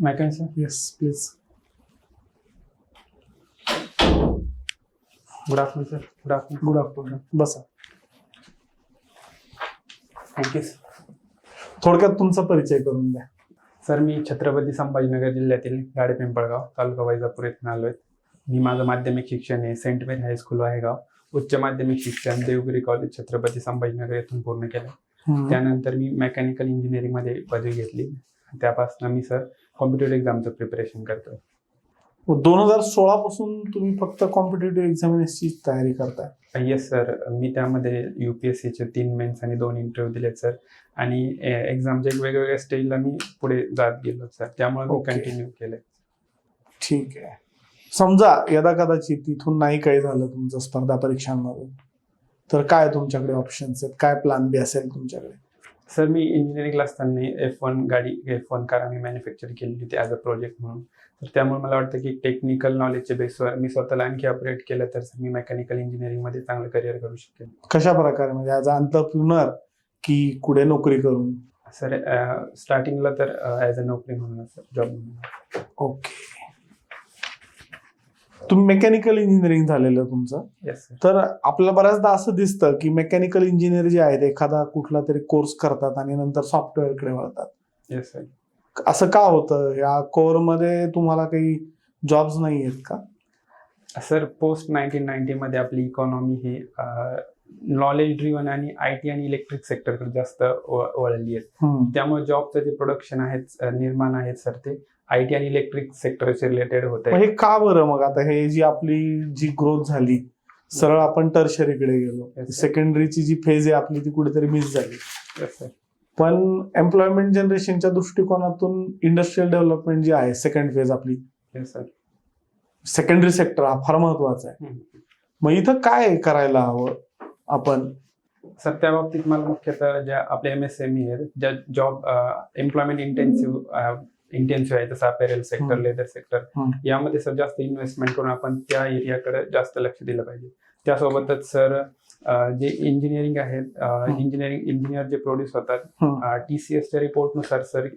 मॅकॅन sir yes please good afternoon sir good afternoon good afternoon बसा sir थोडक्यात तुमचा परिचय करून द्या. सर मी छत्रपती संभाजीनगर जिल्ह्यातील गाडे पिंपळगाव तालुका वैजापूर येथून आलो आहे. मी माझं माध्यमिक शिक्षण हे सेंट मेरी हायस्कूल वाहेगाव उच्च माध्यमिक शिक्षण देवगिरी कॉलेज छत्रपती संभाजीनगर येथून पूर्ण केलं. त्यानंतर मी मेकॅनिकल इंजिनिअरिंगमध्ये पदवी घेतली. त्यापासून मी सर कॉम्पिटेटिव्ह एक्झामचं प्रिपरेशन करतोय. दोन हजार सोळा पासून तुम्ही फक्त कॉम्पिटेटिव्ह एक्झामिनेशनची तयारी करताय? येस सर मी त्यामध्ये यू पी एस सीचे तीन मेन्स आणि दोन इंटरव्ह्यू दिलेत सर आणि एक्झामच्या वेगवेगळ्या स्टेजला मी पुढे जात गेलो सर त्यामुळे मी. कंटिन्यू केलंय. ठीक आहे. समजा यदा कदाचित तिथून नाही काही झालं तुमचं स्पर्धा परीक्षांमधून तर काय तुमच्याकडे ऑप्शन्स आहेत? काय प्लॅन बी असेल तुमच्याकडे? सर मी इंजिनिअरिंगला असताना एफ वन गाडी एफ वन कार आम्ही मॅन्युफॅक्चर केली होती ॲज अ प्रोजेक्ट म्हणून. तर त्यामुळे मला वाटतं की टेक्निकल नॉलेजच्या बेसवर मी स्वतःला आणखी अपग्रेड केलं तर मी मेकॅनिकल इंजिनिअरिंगमध्ये चांगलं करिअर करू शकेन. कशा प्रकारे? म्हणजे ॲज अ अंतरप्रिनर की कुठे नोकरी करून? सर स्टार्टिंगला तर ॲज अ नोकरी म्हणून सर जॉब म्हणून. ओके तुम्ही मेकॅनिकल इंजिनिअरिंग झालेलं तुमचं. येस तर आपल्याला बऱ्याचदा असं दिसतं की मेकॅनिकल इंजिनियर जे आहेत एखादा कुठला तरी कोर्स करतात आणि नंतर सॉफ्टवेअरकडे वळतात. येस असं का होतं? या कोरमध्ये तुम्हाला काही जॉब्स नाही आहेत का सर पोस्ट नाईन्टीन नाईन्टीमध्ये आपली इकॉनॉमी ही नॉलेज ड्रिव्हन आणि आय टी आणि इलेक्ट्रिक सेक्टरकडे जास्त वळली आहे हम्म. त्यामुळे जॉबचं जे प्रोडक्शन आहेत निर्माण आहेत सर ते आय टी आणि इलेक्ट्रिक सेक्टरचे रिलेटेड होत हे का बरं मग आता हे जी आपली जी ग्रोथ झाली सरळ आपण टर्शरीकडे गेलो. सेकंडरीची जी फेज आहे आपली ती कुठेतरी मिस झाली. पण एम्प्लॉयमेंट जनरेशनच्या दृष्टिकोनातून इंडस्ट्रियल डेव्हलपमेंट जी आहे सेकंड फेज आपली. सेकंडरी सेक्टर हा फार महत्त्वाचा आहे. मग इथं काय करायला हवं आपण सर त्या बाबतीत मला मुख्यतः ज्या आपल्या एम एस एम ई आहेत ज्या जॉब एम्प्लॉयमेंट इंटेन्सिव्ह इंटेन्सिव्ह आहे जसं अपेरल सेक्टर. Leather sector. यामध्ये सर जास्त इन्व्हेस्टमेंट करून आपण त्या एरियाकडे जास्त लक्ष दिलं पाहिजे त्यासोबतच सर जे इंजिनिअरिंग आहेत. इंजिनिअरिंग इंजिनियर जे प्रोड्यूस होतात. टी सी एसच्या रिपोर्टनुसार सर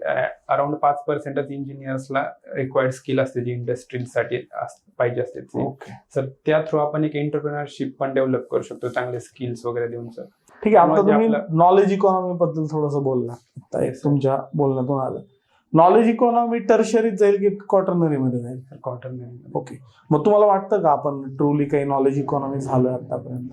अराउंड पाच पर्सेंटच इंजिनियर्सला रिक्वायर्ड स्किल असते जी इंडस्ट्रीसाठी पाहिजे असते सर त्या थ्रू आपण एक एंटरप्रिनरशिप पण डेव्हलप करू शकतो चांगले स्किल्स वगैरे देऊन सर ठीक आहे आता तुम्ही नॉलेज इकॉनॉमी बद्दल थोडस बोलला. तुमच्या बोलण्यातून आलं नॉलेज इकॉनॉमी टर्शरीत जाईल की क्वार्टरनरी मध्ये जाईल? कॉटन ओके मग तुम्हाला वाटतं का आपण ट्रूली काही नॉलेज इकॉनॉमी झालं आतापर्यंत?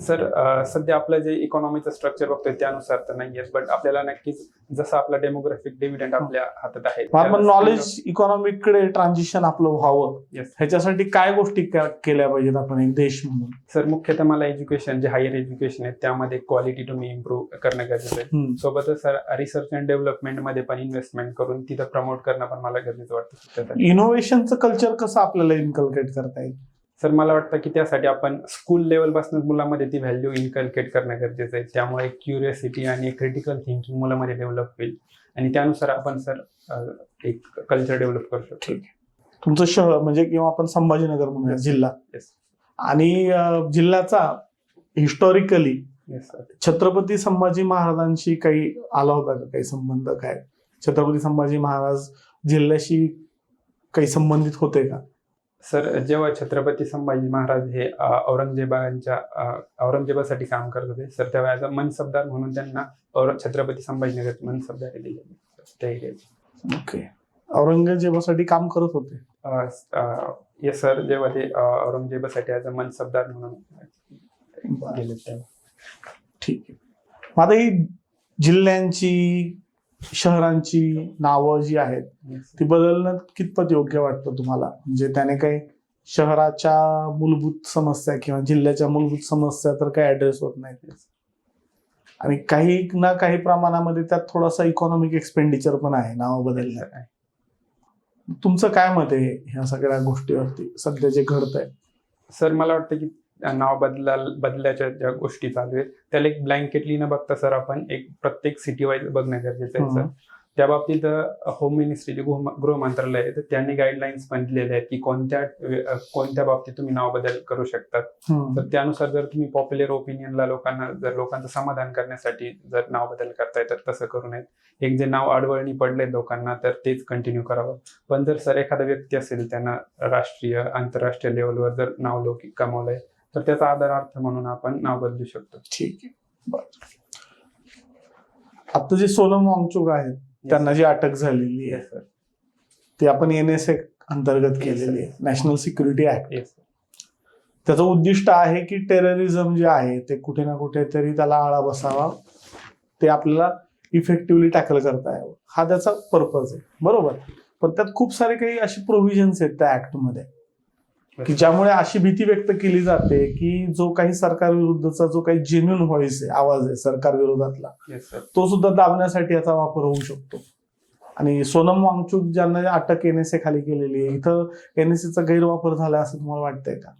सर सध्या आपलं जे इकॉनॉमीचं स्ट्रक्चर बघतोय त्यानुसार तर नाही बट आपल्याला नक्कीच जसं आपला डेमोग्राफिक डिव्हिडंड आपल्या हातात आहे मग आपण नॉलेज इकॉनॉमिकडे ट्रान्झिशन आपलं व्हावं. येस ह्याच्यासाठी काय गोष्टी केल्या पाहिजेत आपण एक देश म्हणून? सर मुख्यतः मला एज्युकेशन जे हायर एज्युकेशन आहे त्यामध्ये क्वालिटी तुम्ही इम्प्रूव्ह करणं गरजेचं आहे. सोबतच सर रिसर्च अँड डेव्हलपमेंटमध्ये पण इन्व्हेस्टमेंट करून तिथं प्रमोट करणं पण मला गरजेचं वाटतं. इनोव्हेशनचं कल्चर कसं आपल्याला इन्कल्केट करता येईल? सर मला वाटतं की त्यासाठी आपण स्कूल लेवलपासून मुलामध्ये ती व्हॅल्यू इन्कल्केट करणं गरजेचं आहे. त्यामुळे क्युरियोसिटी आणि क्रिटिकल थिंकिंग मुलामध्ये डेव्हलप होईल. आणि त्यानुसार आपण सर एक कल्चर डेव्हलप करू शकतो. ठीक तुमचं शहर म्हणजे किंवा आपण संभाजीनगर म्हणूया. जिल्हा. आणि जिल्ह्याचा हिस्टॉरिकली छत्रपती संभाजी महाराजांशी काही आला होता का? काही संबंध काय? छत्रपती संभाजी महाराज जिल्ह्याशी काही संबंधित होते का? सर जेव्हा छत्रपती संभाजी महाराज हे औरंगजेबाच्या औरंगजेबासाठी काम करत होते सर तेव्हा ॲज अ मनसबदार म्हणून त्यांना और- छत्रपती संभाजीनगर मनसबदारी दिली त्या एरियाची ओके. औरंगजेबासाठी काम करत होते? येस सर जेव्हा ते औरंगजेबासाठी ॲज अ मनसबदार म्हणून गेले तेव्हा. ठीक आहे. आता ही जिल्ह्यांची शहरांची नावं जी आहेत. ती बदलणं कितपत योग्य वाटतं तुम्हाला? म्हणजे त्याने काही शहराच्या मूलभूत समस्या किंवा जिल्ह्याच्या मूलभूत समस्या तर काही ऍड्रेस होत नाहीत. आणि काही ना काही प्रमाणामध्ये त्यात थोडासा इकॉनॉमिक एक्सपेंडिचर पण आहे नाव Sir, तुमचं काय मत आहे ह्या सगळ्या गोष्टीवरती? सध्या जे घडत आहे सर मला वाटतं की नाव बदला बदलाच्या ज्या गोष्टी चालू आहेत त्याला एक ब्लँकेटली न बघता सर आपण एक प्रत्येक सिटी वाईज बघणं गरजेचं आहे सर त्या बाबतीत होम मिनिस्ट्री जे गृह मंत्रालय आहे तर त्यांनी गाईडलाईन्स पण आहेत की कोणत्या कोणत्या बाबतीत तुम्ही नाव बदल करू शकतात. तर त्यानुसार जर तुम्ही पॉप्युलर ओपिनियनला लोकांना जर लोकांचं समाधान करण्यासाठी जर नाव बदल करताय तर तसं करू नयेत. एक जे नाव अडवळणी पडले लोकांना तर तेच कंटिन्यू करावं. पण जर सर एखादा व्यक्ती असेल त्यांना राष्ट्रीय आंतरराष्ट्रीय लेवलवर जर नाव लौकिक कमावलंय तर त्याचा आदरार्थ म्हणून आपण नाव बदलू शकतो. ठीक आहे. बरं. आता जे सोनम वांगचुक आहेत त्यांना जी अटक झालेली आहे सर ती आपण एन एस ए अंतर्गत केलेली. आहे नॅशनल सिक्युरिटी ऍक्ट त्याचं उद्दिष्ट आहे की टेररिझम जे आहे ते कुठे ना कुठे तरी त्याला आळा बसावा ते आपल्याला इफेक्टिव्हली टॅकल करता यावं. हा त्याचा पर्पज आहे. बरोबर? पण त्यात खूप सारे काही अशी प्रोव्हिजन्स आहेत त्या ऍक्टमध्ये की ज्यामुळे अशी भीती व्यक्त केली जाते की जो काही सरकार विरुद्धचा जो काही जेन्युन व्हॉइस आहे आवाज आहे सरकार विरोधातला तो सुद्धा दाबण्यासाठी याचा वापर होऊ शकतो. आणि सोनम वांगचूक ज्यांना अटक एनएसए खाली केलेली आहे इथं एनएसएचा गैरवापर झाला असं तुम्हाला वाटतंय का?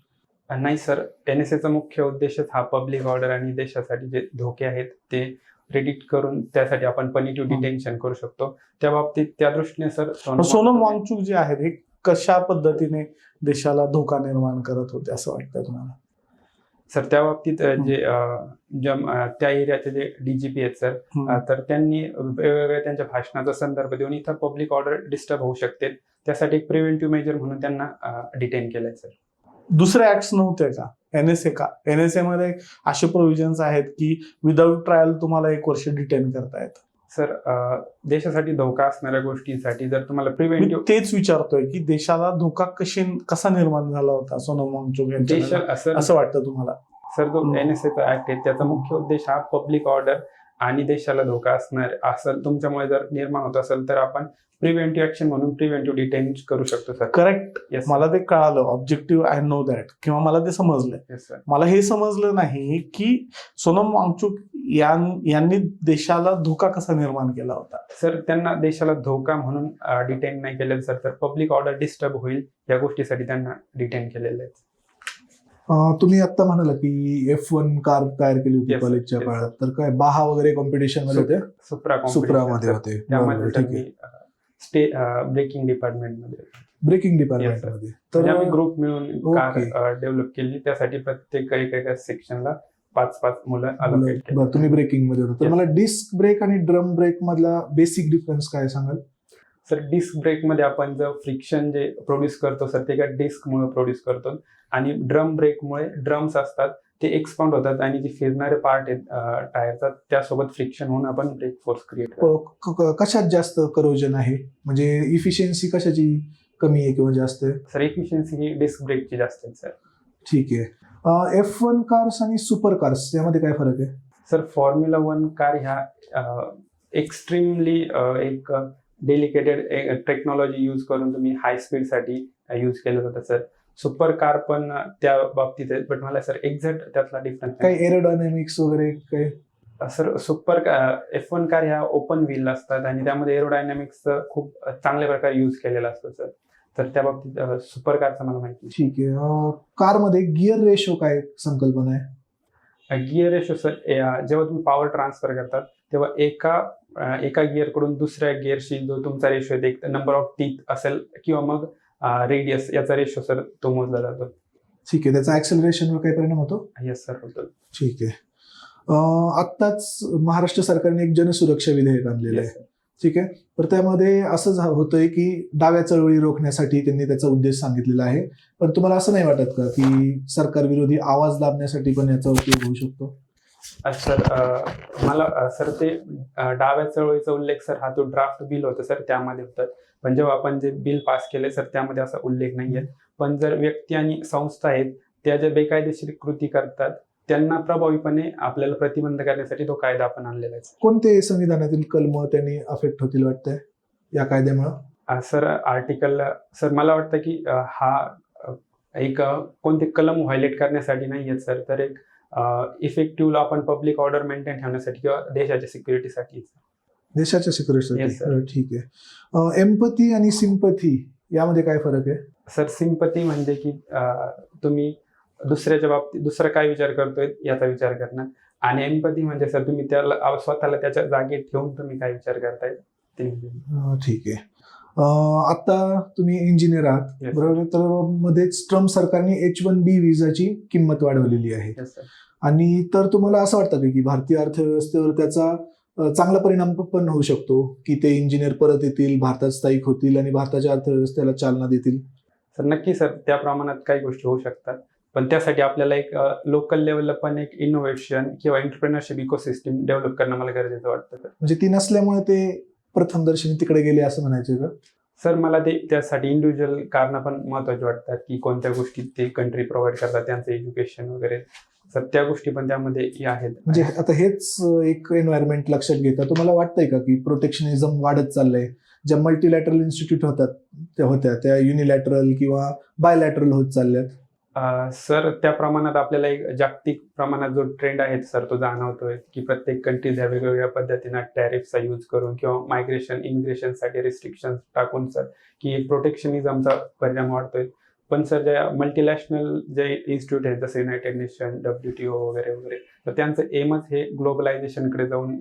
नाही सर एन एस एचा मुख्य उद्देशच हा पब्लिक ऑर्डर आणि देशासाठी जे धोके आहेत ते प्रेडिक्ट करून त्यासाठी आपण पनिटिव्ह. डिटेन्शन करू शकतो. त्या बाबतीत त्या दृष्टीने सर सोनम वांगचूक जे आहेत हे कशा पद्धतीने देशाला धोका निर्माण करत होते असं वाटतं तुम्हाला? सर त्या बाबतीत जे त्या एरियाचे जे डीजीपी आहेत सर तर त्यांनी वेगवेगळ्या त्यांच्या भाषणाचा संदर्भ देऊन इथं पब्लिक ऑर्डर डिस्टर्ब होऊ शकते. त्यासाठी एक प्रिव्हेंटिव्ह मेजर म्हणून त्यांना डिटेन केलंय सर. दुसरे ऍक्ट्स नव्हते का? एनएसए का? एनएसए मध्ये असे प्रोव्हिजन्स आहेत की विदाऊट ट्रायल तुम्हाला एक वर्ष डिटेन करता येतं. सर देशासाठी धोका असणाऱ्या गोष्टींसाठी जर तुम्हाला प्रिव्हेंटिव्ह तेच विचारतोय की देशाला धोका कशी कसा निर्माण झाला होता सोनम वांगचूक यांच्या असं वाटतं तुम्हाला सर जो. एन एस एचा ऍक्ट आहे त्याचा मुख्य उद्देश हा पब्लिक ऑर्डर आणि देशाला धोका असणार असेल तुमच्यामुळे जर निर्माण होत असेल तर आपण प्रिव्हेंटिव्ह ऍक्शन म्हणून प्रिव्हेंटिव्ह डिटेन करू शकतो सर करेक्ट येस मला ते कळालं. ऑब्जेक्टिव्ह आय नो दॅट किंवा मला ते समजलंय येस सर मला हे समजलं नाही की सोनम वांगचूक यांनी देशाला धोका कसा निर्माण केला होता. सर त्यांना देशाला धोका म्हणून डिटेन नाही केलेलं सर तर पब्लिक ऑर्डर डिस्टर्ब होईल या गोष्टीसाठी त्यांना डिटेन केलेलं आहे. तुम्ही आता म्हणाला की एफ वन कार तयार केली होती कॉलेजच्या. काळात तर काय बाहा वगैरे कॉम्पिटिशनमध्ये होते सुप्रा सुप्रामध्ये competition, होते. त्यामध्ये स्टे ब्रेकिंग डिपार्टमेंटमध्ये ब्रेकिंग Yes, डिपार्टमेंट. मध्ये म्हणजे आम्ही तर ग्रुप मिळून कार. डेव्हलप केली त्यासाठी प्रत्येक एका एका सेक्शनला पाच पाच मुलं तुम्ही ब्रेकिंगमध्ये होता तर. मला डिस्क ब्रेक आणि ड्रम ब्रेक मधला बेसिक डिफरन्स काय सांगाल सर डिस्क ब्रेकमध्ये आपण जर फ्रिक्शन जे प्रोड्यूस करतो सर ते एका डिस्क मुळे प्रोड्यूस करतो. आणि ड्रम ब्रेकमुळे ड्रम्स असतात ते एक्सपाउंड होतात आणि जे फिरणारे पार्ट आहेत टायरचा त्यासोबत फ्रिक्शन होऊन आपण ब्रेक फोर्स क्रिएट कशात जास्त करोजन आहे? म्हणजे इफिशियन्सी कशाची कमी आहे किंवा जास्त आहे? सर एफिशियन्सी ही डिस्क ब्रेकची जास्त आहे सर. ठीक आहे. एफ वन कार्स आणि सुपर कार्स यामध्ये काय फरक आहे? सर फॉर्म्युला वन कार ह्या एक्स्ट्रीमली एक डेलिकेटेड टेक्नॉलॉजी यूज करून तुम्ही हाय स्पीडसाठी यूज केलं जातं सर. सुपर कार पण त्या बाबतीत आहे बट मला सर एक्झॅक्ट त्यातला डिफरन्स काही एरोडायनामिक्स वगैरे काही? Sir super F one car ह्या ओपन व्हील असतात आणि त्यामध्ये एरोडायनामिक्स खूप चांगल्या प्रकारे यूज केलेलं असतं सर. तर त्या बाबतीत सुपर कारचं मला माहिती ठीक आहे. कारमध्ये गिअर रेशो काय संकल्पना आहे? गिअर रेशो सर जेव्हा तुम्ही पॉवर ट्रान्सफर करतात तेव्हा एका एका गिअरकडून दुसऱ्या गिअरशी जो तुमचा रेशो आहे एक नंबर ऑफ टीथ असेल किंवा मग रेडियस याचा रेशो सर तो मोजला जातो. ठीक आहे त्याचा ऍक्सेलरेशनवर काही परिणाम होतो? येस सर होतो. ठीक आहे. आत्ताच महाराष्ट्र सरकारने एक जनसुरक्षा विधेयक आणलेलं आहे. ठीक आहे? तर त्यामध्ये असं होतंय की डाव्या चळवळी रोखण्यासाठी त्यांनी त्याचा उद्देश सांगितलेला आहे. पण तुम्हाला असं नाही वाटत का की सरकार विरोधी आवाज दाबण्यासाठी पण याचा उपयोग होऊ शकतो? सर मला सर ते डाव्या चळवळीचा उल्लेख सर हा तो ड्राफ्ट बिल होतं सर त्यामध्ये होतं. पण जेव्हा आपण जे बिल पास केले सर त्यामध्ये असा उल्लेख नाही आहे पण जर व्यक्ती आणि संस्था आहेत त्या ज्या बेकायदेशीर कृती करतात त्यांना प्रभावीपणे आपल्याला प्रतिबंध करण्यासाठी तो कायदा आपण आणलेला आहे. कोणते संविधानातील कलम त्यांनी अफेक्ट होतील वाटतंय या कायद्यामुळं? सर आर्टिकल सर मला वाटतं की हा एक कोणते कलम व्हायलेट करण्यासाठी नाही आहेत सर. तर एक इफेक्टिव्ह आपण पब्लिक ऑर्डर मेंटेन ठेवण्यासाठी किंवा देशाच्या सिक्युरिटीसाठी देशाच्या. सिक्युरिटीसाठी ठीक आहे. एम्पथी आणि सिंपथी यामध्ये काय फरक आहे? सर सिंपती म्हणजे की तुम्ही दुसऱ्याच्या बाबतीत दुसरा काय विचार करतोय याचा विचार करणं आणि एम्पती म्हणजे सर तुम्ही त्याला स्वतःला त्याच्या जागेत ठेवून तुम्ही काय विचार करताय ते अं, ठीक आहे. आता तुम्ही इंजिनियर आहात Yes. बरोबर? तर मध्येच ट्रम्प सरकारने एच वन बी विजाची किंमत वाढवलेली आहे. Yes. आणि तर तुम्हाला असं वाटतं का की भारतीय अर्थव्यवस्थेवर त्याचा चांगला परिणाम पण होऊ शकतो? की ते इंजिनियर परत येतील भारतात स्थायिक होतील आणि भारताच्या अर्थव्यवस्थेला चालना देतील? तर नक्की सर त्या प्रमाणात काही गोष्टी होऊ शकतात. पण त्यासाठी आपल्याला एक लोकल लेवलला पण एक इनोव्हेशन किंवा एंटरप्रिनरशिप इकोसिस्टम डेव्हलप करणं मला गरजेचं वाटतं सर म्हणजे ती नसल्यामुळे ते प्रथमदर्शनी तिकडे गेले असं म्हणायचं का? सर मला ते त्यासाठी इंडिव्हिज्युअल कारणं पण महत्वाची वाटतात की कोणत्या गोष्टी ते कंट्री प्रोव्हाइड करतात त्यांचं एज्युकेशन वगैरे. तर त्या गोष्टी पण त्यामध्ये आहेत. म्हणजे आता हेच एक एन्व्हायरमेंट लक्षात घेता. तुम्हाला वाटतंय का की प्रोटेक्शनिझम वाढत चाललंय? ज्या मल्टीलॅटरल इन्स्टिट्यूट होतात त्या होत्या त्या युनिलॅटरल किंवा बायलॅटरल होत चालल्यात. सर त्या प्रमाणात आपल्याला एक जागतिक प्रमाणात जो ट्रेंड आहे सर तो जाणवतोय की प्रत्येक कंट्रीज ह्या वेगवेगळ्या पद्धतीनं टॅरिफचा यूज करून किंवा मायग्रेशन इमिग्रेशनसाठी रिस्ट्रिक्शन टाकून सर की प्रोटेक्शनिझमचा परिणाम वाढतोय. पण सर ज्या मल्टीनॅशनल जे इन्स्टिट्यूट आहेत जसे United Nation W T O वगैरे वगैरे तर त्यांचं एमच हे ग्लोबलायझेशनकडे जाऊन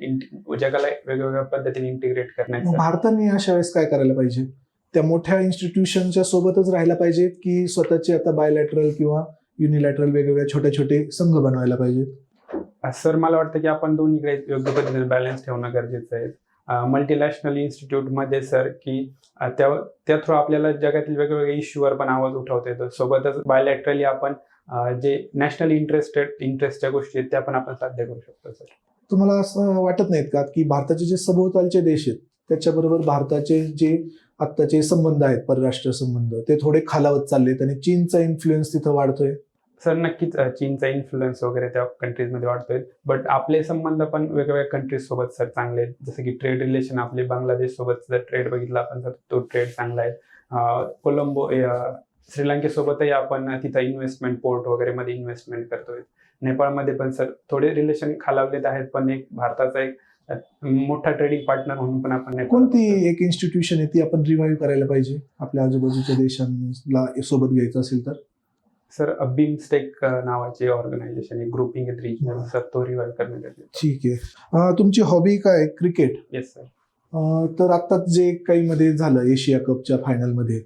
जगाला वेगवेगळ्या पद्धतीने इंटिग्रेट करण्याचं भारताने अशा वेळेस काय करायला पाहिजे? त्या मोठ्या इन्स्टिट्यूशनच्या सोबतच राहायला पाहिजे की स्वतःचे आता बायलॅटरल किंवा युनिलॅटरल वेगवेगळ्या छोटे छोटे संघ बनवायला पाहिजेत? सर मला वाटतं की आपण दोन्हीकडे योग्य पद्धतीने बॅलन्स ठेवणं गरजेचं आहे. मल्टीनॅशनल इन्स्टिट्यूटमध्ये सर की त्या त्या थ्रू आपल्याला जगातील वेगवेगळ्या इश्यूवर पण आवाज उठवता येतो. सोबतच बायलॅटरली आपण जे नॅशनल इंटरेस्टेड इंटरेस्टच्या गोष्टी आहेत त्या पण आपण साध्य करू शकतो सर. तुम्हाला असं वाटत नाहीत का की भारताचे जे सभोवतालचे देश आहेत त्याच्याबरोबर भारताचे जे आत्ताचे संबंध आहेत परराष्ट्र संबंध. ते थोडे खालावत चाललेत आणि चीनचा इन्फ्लुएन्स तिथं वाढतोय. सर नक्कीच चीनचा इन्फ्लुएन्स वगैरे त्या कंट्रीजमध्ये वाढतोय. बट आपले संबंध पण वेगवेगळ्या कंट्रीज सोबत सर चांगले आहेत. जसं की ट्रेड रिलेशन आपले बांगलादेश सोबत जर ट्रेड बघितला आपण तर तो ट्रेड चांगला आहे. कोलंबो श्रीलंकेसोबतही आपण तिथं इन्व्हेस्टमेंट पोर्ट वगैरे मध्ये इन्व्हेस्टमेंट करतोय. नेपाळमध्ये पण सर थोडे रिलेशन खालावलेत आहेत पण एक भारताचा एक मोठा ट्रेडिंग पार्टनर म्हणून पण आपण कोणती एक इन्स्टिट्यूशन आहे ती आपण रिवाईव्ह करायला पाहिजे? आपल्या आजूबाजूच्या देशांना सोबत घ्यायचं असेल तर? सर बिमस्टेक नावाची ऑर्गनायझेशन आहे. ग्रुपिंग रिजनल सर तो रिवाईव्ह करणं गरजेचं ठीक आहे. तुमची हॉबी काय क्रिकेट येस सर तर आत्ताच जे काही मध्ये झालं एशिया कपच्या फायनलमध्ये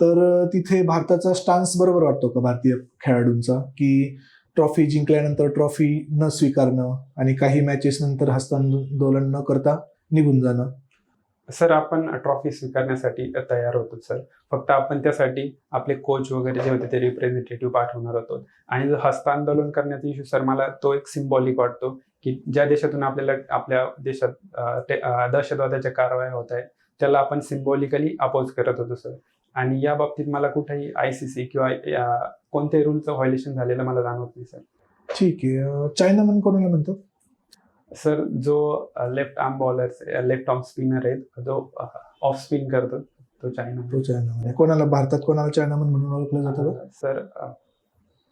तर तिथे भारताचा स्टान्स बरोबर वाटतो का? भारतीय खेळाडूंचा की ट्रॉफी जिंकल्यानंतर ट्रॉफी न स्वीकारणं आणि काही मॅचेस नंतर हस्तांदोलन न करता निघून जाणं. सर आपण ट्रॉफी स्वीकारण्यासाठी तयार होतो सर. फक्त आपण त्यासाठी आपले कोच वगैरे जे होते ते रिप्रेझेंटेटिव्ह पाठवणार होतो. आणि जो हस्तांदोलन करण्याचा इश्यू सर मला तो एक सिम्बॉलिक वाटतो की ज्या देशातून आपल्याला आपल्या देशात दहशतवादाच्या कारवाया होत आहेत त्याला आपण सिम्बॉलिकली अपोज करत होतो सर. आणि या बाबतीत मला कुठेही आय सी सी किंवा कोणत्याही रूलचं व्हायलेशन झालेलं मला जाणवत नाही सर ठीक आहे. अं, चायनामन कोणाला म्हणतो? सर जो left arm bowler left arm spinner आहे जो ऑफ स्पिन करतो तो चायना तो आहे. कोणाला भारतात कोणाला चायनामन म्हणून ओळखलं जातं? सर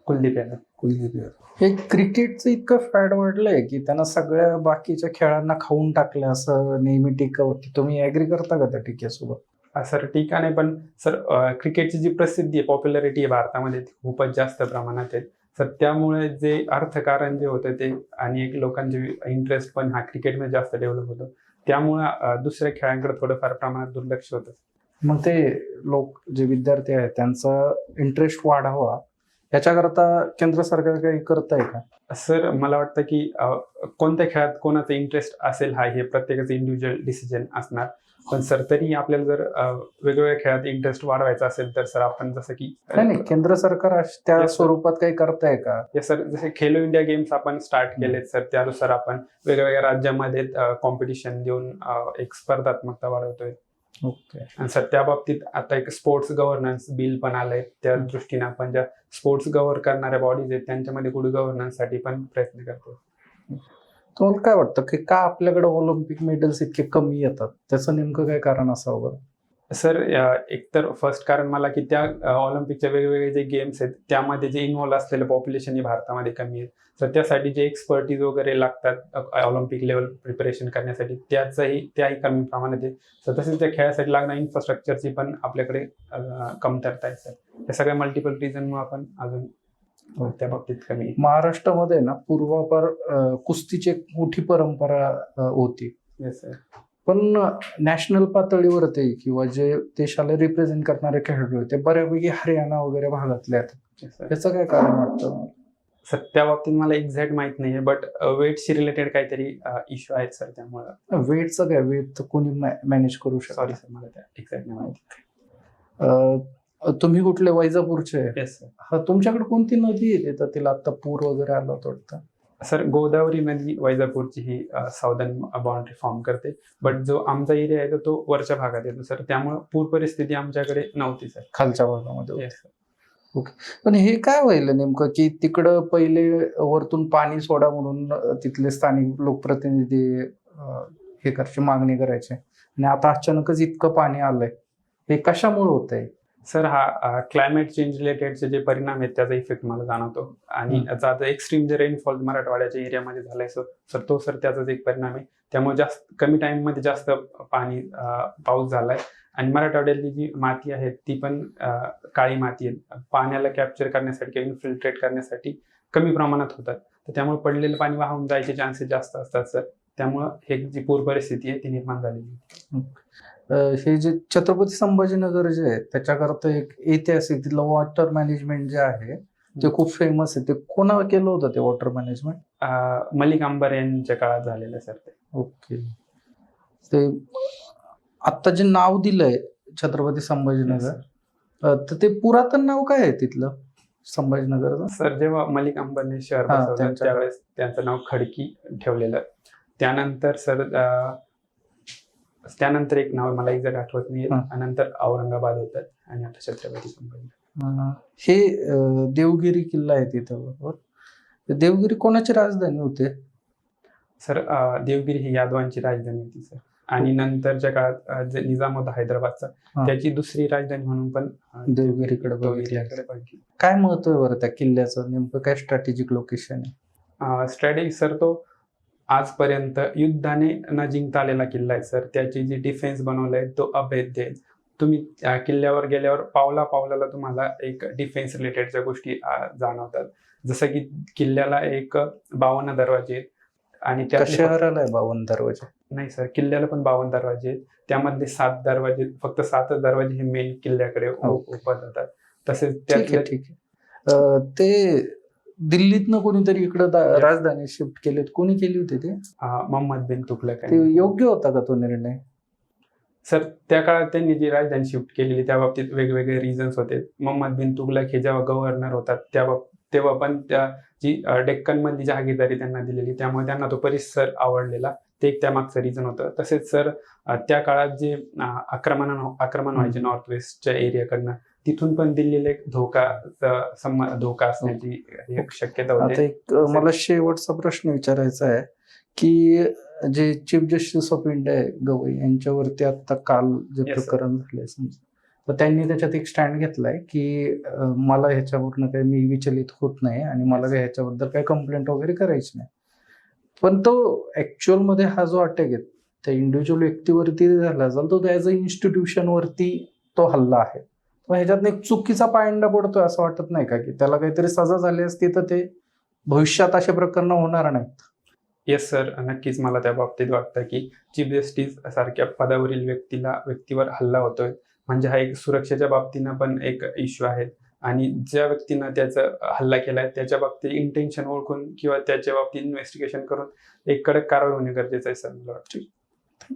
कुलदीप यादव. कुलदीप यादव. हे क्रिकेटचं इतकं फॅड वाढलंय की त्यांना सगळ्या बाकीच्या खेळांना खाऊन टाकलं असं नेहमी टीका होती तुम्ही ऍग्री करता का त्या टीकेसोबत? सर ठीक आहे. पण सर क्रिकेटची जी प्रसिद्धी आहे पॉप्युलरिटी आहे भारतामध्ये ती खूपच जास्त प्रमाणात आहे. सर त्यामुळे जे अर्थकारण जे होतं ते आणि एक लोकांचे इंटरेस्ट पण हा क्रिकेटमध्ये जास्त डेव्हलप होतो. त्यामुळे दुसऱ्या खेळांकडे थोडंफार प्रमाणात दुर्लक्ष होतं. मग ते लोक जे विद्यार्थी आहेत त्यांचा इंटरेस्ट वाढावा याच्याकरता केंद्र सरकार काही करत आहे का? सर मला वाटतं की कोणत्या खेळात कोणाचा इंटरेस्ट असेल हा हे प्रत्येकाचं इंडिव्हिज्युअल डिसिजन असणार. पण सर तरी आपल्याला जर वेगवेगळ्या खेळात इंटरेस्ट वाढवायचा असेल तर सर आपण जसं की नाही नाही केंद्र सरकार त्या. स्वरूपात काही करताय का? या सर जसे खेलो इंडिया गेम्स आपण स्टार्ट केलेत सर त्यानुसार आपण वेगवेगळ्या राज्यामध्ये कॉम्पिटिशन देऊन एक स्पर्धात्मकता वाढवतोय. ओके. आणि सर त्या बाबतीत आता एक स्पोर्ट्स गव्हर्नन्स बिल पण आलंय. त्या दृष्टीने आपण ज्या स्पोर्ट्स गव्हर करणाऱ्या बॉडीज आहेत त्यांच्यामध्ये गुड गव्हर्नन्ससाठी पण प्रयत्न करतो तुम्हाला काय वाटतं की का आपल्याकडे ऑलिम्पिक मेडल्स इतके कमी येतात? त्याचं नेमकं काय कारण असावं? बरं? सर एकतर फर्स्ट कारण मला की त्या ऑलिम्पिकच्या वेगवेगळे जे गेम्स आहेत त्यामध्ये जे इन्व्हॉल्व असलेलं पॉप्युलेशन हे भारतामध्ये कमी आहे. तर त्यासाठी जे एक्सपर्टीज वगैरे लागतात ऑलिम्पिक लेवल प्रिपरेशन करण्यासाठी त्याचंही त्याही कमी प्रमाणात आहे. तर तसेच त्या खेळासाठी लागणाऱ्या इन्फ्रास्ट्रक्चरची पण आपल्याकडे कमतरता आहे सर. या सगळ्या मल्टिपल रिझनमुळे आपण अजून त्या बाबतीत कमी. महाराष्ट्रामध्ये ना पूर्वापार कुस्तीची एक मोठी परंपरा होती. पण नॅशनल पातळीवरती किंवा जे देशाला रिप्रेझेंट करणारे खेळाडू आहेत ते बऱ्यापैकी हरियाणा वगैरे भागातले आहेत. सर याचं काय कारण वाटतं? सर त्या बाबतीत मला एक्झॅक्ट माहीत नाहीये बट वेटशी रिलेटेड काहीतरी इश्यू आहेत सर त्यामुळे. वेटचं काय? वेट तर कोणी मॅनेज करू शकतो. सॉरी सर मला त्या एक्झॅक्ट नाही माहिती. तुम्ही कुठले वैजापूरचे? आहे? येस सर हा तुमच्याकडे कोणती नदी येते तर तिला आता पूर वगैरे आला होता वाटतं. सर गोदावरी नदी वैजापूरची ही साऊदर्न बाउंड्री फॉर्म करते. बट जो आमचा एरिया आहे तो- तो वरच्या भागात येतो सर त्यामुळे पूर परिस्थिती आमच्याकडे नव्हती सर खालच्या भागामध्ये होती. सर पण हे काय व्हायलं नेमकं? की तिकडं पहिले वरतून पाणी सोडा म्हणून अं, तिथले स्थानिक लोकप्रतिनिधी अं, हे करायचे मागणी करायचे. आणि आता अचानकच इतकं पाणी आलंय. हे कशामुळे होत आहे सर हा क्लायमेट चेंज रिलेटेडचे जे परिणाम आहेत त्याचा इफेक्ट मला जाणवतो. आणि. याचा आता एक्स्ट्रीम जे रेनफॉल मराठवाड्याच्या एरियामध्ये झालाय सो सर तो सर त्याचाच एक परिणाम आहे. त्यामुळे जास्त कमी टाइममध्ये जास्त पाणी पाऊस झालाय. आणि मराठवाड्यातली जी माती आहे ती पण काळी माती आहे. पाण्याला कॅप्चर करण्यासाठी किंवा इन्फिल्ट्रेट करण्यासाठी कमी प्रमाणात होतात. तर त्यामुळे पडलेलं पाणी वाहून जायचे चान्सेस जास्त असतात सर. त्यामुळं हे जी पूर परिस्थिती आहे ती निर्माण झालेली हे जे छत्रपती संभाजीनगर जे आहे त्याच्याकरता एक ऐतिहासिक तिथलं वॉटर मॅनेजमेंट जे आहे ते खूप फेमस आहे. ते कोणा केलं होतं ते वॉटर मॅनेजमेंट मलिक अंबर यांच्या काळात झालेलं सर ते. ओके. ते आता जे नाव दिलंय छत्रपती संभाजीनगर तर ते पुरातन नाव काय आहे तिथलं संभाजीनगरचं? सर जेव्हा मलिक अंबरने शहर त्यावेळेस त्यांचं नाव खडकी ठेवलेलं. त्यानंतर सर त्यानंतर एक नाव मला एक्झॅक्ट आठवत नाही हा. नंतर औरंगाबाद होतात आणि आता छत्रपती संभाजी. हे. देवगिरी किल्ला आहे तिथं बरोबर? देवगिरी कोणाची राजधानी होते? सर देवगिरी ही यादवांची राजधानी होती सर. आणि नंतरच्या काळात जे निजाम होता हैदराबादचा हा. त्याची दुसरी राजधानी म्हणून पण देवगिरीकडे बघितलं. काय महत्त्व आहे बरं त्या किल्ल्याचं? नेमकं काय स्ट्रॅटेजिक लोकेशन आहे? स्ट्रॅटेजी सर तो आजपर्यंत युद्धाने न जिंकता आलेला किल्ला आहे सर. त्याची जी डिफेन्स बनवलाय तो अभेद्य आहे. तुम्ही त्या किल्ल्यावर गेल्यावर पावला पावलाला तुम्हाला एक डिफेन्स रिलेटेडच्या गोष्टी जाणवतात. जसं की किल्ल्याला एक बावन्न दरवाजे आहेत आणि त्या शहराला आहे बावन्न दरवाजे? नाही सर. किल्ल्याला पण बावन्न दरवाजे आहेत. त्यामधले सात दरवाजे फक्त सातच दरवाजे हे मेन किल्ल्याकडे हो. ओपन जातात तसेच आहे आहे. अं, ते दिल्लीतनं कोणीतरी इकडं दा-. राजधानी शिफ्ट केलेत. कोणी केली होती ते? अं, मोहम्मद बिन तुगलक ते यांनी. योग्य होता का तो निर्णय? सर त्या काळात त्यांनी जी राजधानी शिफ्ट केलेली त्या बाबतीत वेगवेगळे रिझन्स होते. मोहम्मद बिन तुगलक हे जेव्हा गव्हर्नर होतात त्या बाब- तेव्हा पण त्या जी डेक्कन मधली जहागीरदारी त्यांना दिलेली त्यामुळे त्यांना तो परिसर आवडलेला. ते एक त्यामागचं रिझन होतं. तसेच सर त्या काळात जे अं, आक्रमण आक्रमण व्हायचे नॉर्थ वेस्टच्या एरियाकडनं तिथून पण दिल्लीला एक धोका धोका असण्याची एक शक्यता आता होते एक मला शेवटचा प्रश्न विचारायचा आहे की जे चीफ जस्टिस ऑफ इंडिया आहे गवई यांच्यावरती आता काल जे. प्रकरण झालंय समजा तर त्यांनी त्याच्यात एक स्टँड घेतलाय की मला ह्याच्यावरनं काही मी विचलित होत नाही आणि मला काही ह्याच्याबद्दल काही कंप्लेंट वगैरे करायची नाही. पण तो ऍक्च्युअलमध्ये हा जो अटॅक आहे त्या इंडिव्हिज्युअल व्यक्तीवरती झाला असेल तो ॲज अ इन्स्टिट्यूशन वरती तो हल्ला आहे मग ह्याच्यात एक चुकीचा पायंडा पडतोय असं वाटत नाही का? की त्याला काहीतरी सजा झाली असती तर ते भविष्यात असे प्रकरण होणार नाहीत. येस सर नक्कीच मला त्या बाबतीत वाटतं की चीफ जस्टिस सारख्या पदावरील व्यक्तीला व्यक्तीवर हल्ला होतोय. म्हणजे हा एक सुरक्षेच्या बाबतीनं पण एक इश्यू आहे. आणि ज्या व्यक्तीनं त्याचा हल्ला केलाय त्याच्या बाबतीत इंटेन्शन ओळखून किंवा त्याच्या बाबतीत इन्व्हेस्टिगेशन करून एक कडक कारवाई होणे गरजेचं आहे सर मला वाटतं